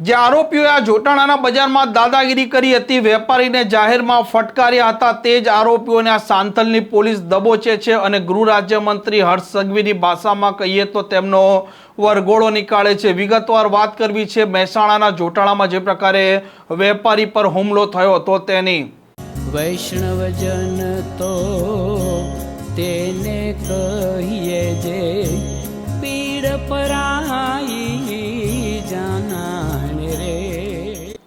જે આરોપીઓએ આ જોટાણાના બજારમાં દાદાગીરી કરી હતી, વેપારીને જાહેરમાં ફટકાર્યા હતા. તે જ આરોપીઓને આ સાંથલની પોલીસ દબોચે છે અને ગૃહ રાજ્યમંત્રી હર્ષ સંઘવીની ભાષામાં કહીએ તો તેમનો વરઘોડો નીકાળે છે. વિગતવાર વાત કરવી છે, મહેસાણાના જોટાણામાં જે પ્રકારે વેપારી પર હુમલો થયો હતો તેની. વૈષ્ણવજન તો તેને કહીએ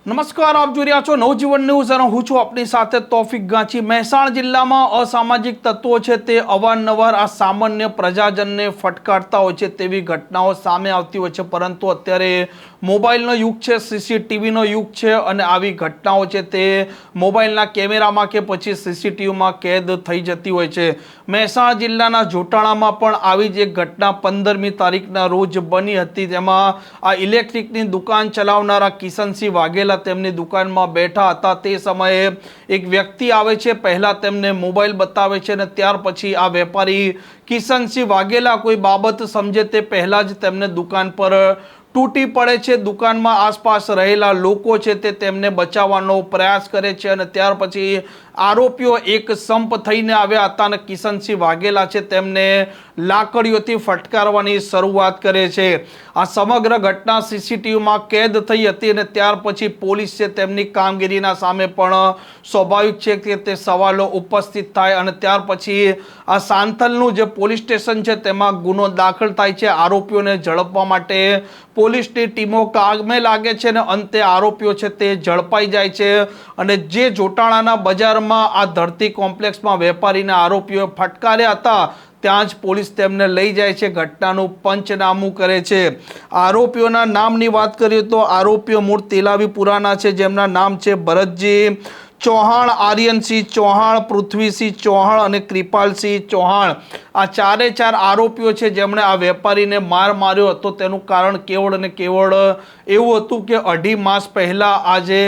નમસ્કાર, આપ જોઈ રહ્યા છો નવજીવન ન્યૂઝ અને હું છું આપની સાથે તોફિક ગાંચી. મહેસાણા જિલ્લામાં અસામાજિક તત્વો છે તે અવારનવાર આ સામાન્ય પ્રજાજનને ફટકારતા હોય છે તેવી ઘટનાઓ સામે આવતી હોય છે. પરંતુ અત્યારે મોબાઈલનો યુગ છે, સીસીટીવીનો યુગ છે અને આવી ઘટનાઓ છે તે મોબાઈલના કેમેરામાં કે પછી સીસીટીવીમાં કેદ થઈ જતી હોય છે. મહેસાણા જિલ્લાના જોટાણામાં પણ આવી જ એક ઘટના પંદરમી તારીખના રોજ બની હતી. તેમાં આ ઇલેક્ટ્રિકની દુકાન ચલાવનારા કિશનસિંહ વાઘેલા તેમની દુકાનમાં બેઠા હતા તે સમયે એક વ્યક્તિ આવે છે, પહેલા તેમને મોબાઈલ બતાવે છે અને ત્યાર પછી આ વેપારી કિશનસિંહ વાઘેલા કોઈ બાબત સમજે તે પહેલા જ તેમને દુકાન પર તૂટી પડે છે, દુકાનમાં આસપાસ રહેલા લોકો છે તે તેમને બચાવવાનો પ્રયાસ કરે છે અને ત્યાર પછી આરોપીઓ એક સંપ થઈને આવ્યા. હતા અને કિશનસિંહ વાઘેલા છે, તેમને લાકડીઓથી ફટકારવાની શરૂઆત કરે છે. આ સમગ્ર ઘટના સીસીટીવીમાં કેદ થઈ હતી અને ત્યાર પછી પોલીસ છે તેમની કામગીરીના સામે પણ સ્વાભાવિક છે કે તે સવાલો ઉપસ્થિત થાય અને ત્યાર પછી આ સાંથલનું જે પોલીસ સ્ટેશન છે તેમાં ગુનો દાખલ થાય છે. આરોપીઓને ઝડપવા માટે પોલીસની ટીમો કાગમે લાગે છે અને અંતે આરોપીઓ છે તે ઝડપાઈ જાય છે અને જે જોટાણાના બજારમાં આ ધરતી કોમ્પ્લેક્સમાં વેપારીના આરોપીઓએ ફટકાર્યા હતા, ત્યાં જ પોલીસ તેમને લઈ જાય છે, ઘટનાનું પંચનામું કરે છે. આરોપીઓના નામની વાત કરીએ તો આરોપીઓ મૂળ તેલાવીપુરાના છે, જેમના નામ છે ભરતજી. ચૌહાણ, આર્યનસિંહ ચૌહાણ, પૃથ્વીસિંહ ચૌહાણ અને કૃપાલસિંહ ચૌહાણ. આ ચારે ચાર આરોપીઓ છે જેમણે આ વેપારીને માર માર્યો હતો. તેનું કારણ કેવળ અને કેવળ એવું હતું કે અઢી માસ પહેલાં આ જે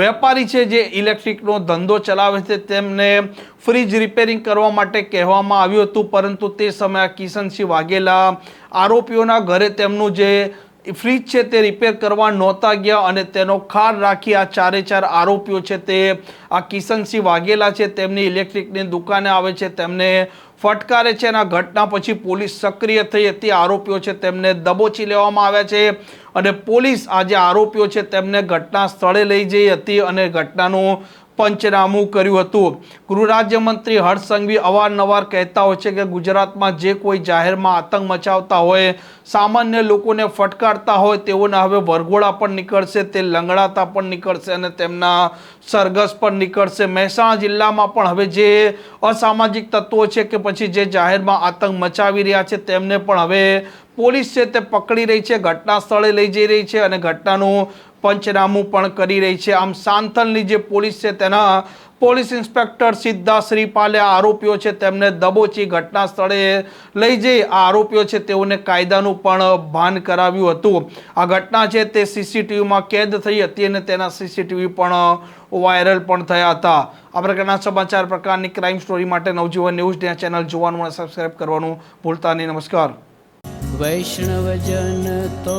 વેપારી છે જે ઇલેક્ટ્રિકનો ધંધો ચલાવે છે તેમને ફ્રીજ રિપેરિંગ કરવા માટે કહેવામાં આવ્યું હતું. પરંતુ તે સમયે કિશનસિંહ વાઘેલા આરોપીઓના ઘરે તેમનું જે ફ્રીજ છે તે રિપેર કરવા નહોતા ગયા અને તેનો ખાર રાખી આ ચારે ચાર આરોપીઓ છે તે આ કિશનસિંહ વાઘેલા છે, તેમની ઇલેક્ટ્રિકની દુકાને આવે છે, તેમને ફટકારે છે અને આ ઘટના પછી પોલીસ સક્રિય થઈ હતી. આરોપીઓ છે તેમને દબોચી લેવામાં આવ્યા છે અને પોલીસ આ જે આરોપીઓ છે તેમને ઘટના સ્થળે લઈ જઈ હતી અને ઘટનાનું પંચનામું કર્યું હતું. ગૃહ રાજ્યમંત્રી હર્ષ સંઘવી અવારનવાર કહેતા હોય છે કે ગુજરાતમાં જે કોઈ જાહેરમાં આતંક મચાવતા હોય, સામાન્ય લોકોને ફટકારતા હોય, તેઓના હવે વરઘોડા પણ નીકળશે, તે લંગડાતા પણ નીકળશે અને તેમના સરઘસ પણ નીકળશે. મહેસાણા જિલ્લામાં પણ હવે જે અસામાજિક તત્વો છે કે પછી જે જાહેરમાં આતંક મચાવી રહ્યા છે, તેમને પણ હવે પોલીસ છે તે પકડી રહી છે ઘટના સ્થળે લઈ જઈ રહી છે અને ઘટનાનું પંચનામું પણ કરી રહી છે. આમ સાંથલની જે પોલીસ છે તેના પોલીસ ઇન્સ્પેક્ટર સિદ્ધા શ્રીપાલે આરોપીઓ છે તેમને દબોચી ઘટના સ્થળે લઈ જઈ આ આરોપીઓ છે તેઓને કાયદાનું પણ ભાન કરાવ્યું હતું. આ ઘટના છે તે સીસીટીવીમાં કેદ થઈ હતી અને તેના સીસીટીવી પણ વાયરલ પણ થયા હતા. આ પ્રકારના સમાચાર પ્રકારની ક્રાઇમ સ્ટોરી માટે નવજીવન ન્યૂઝ ચેનલ જોવાનું અને સબસ્ક્રાઇબ કરવાનું ભૂલતા નહીં. નમસ્કાર. વૈષ્ણવજન તો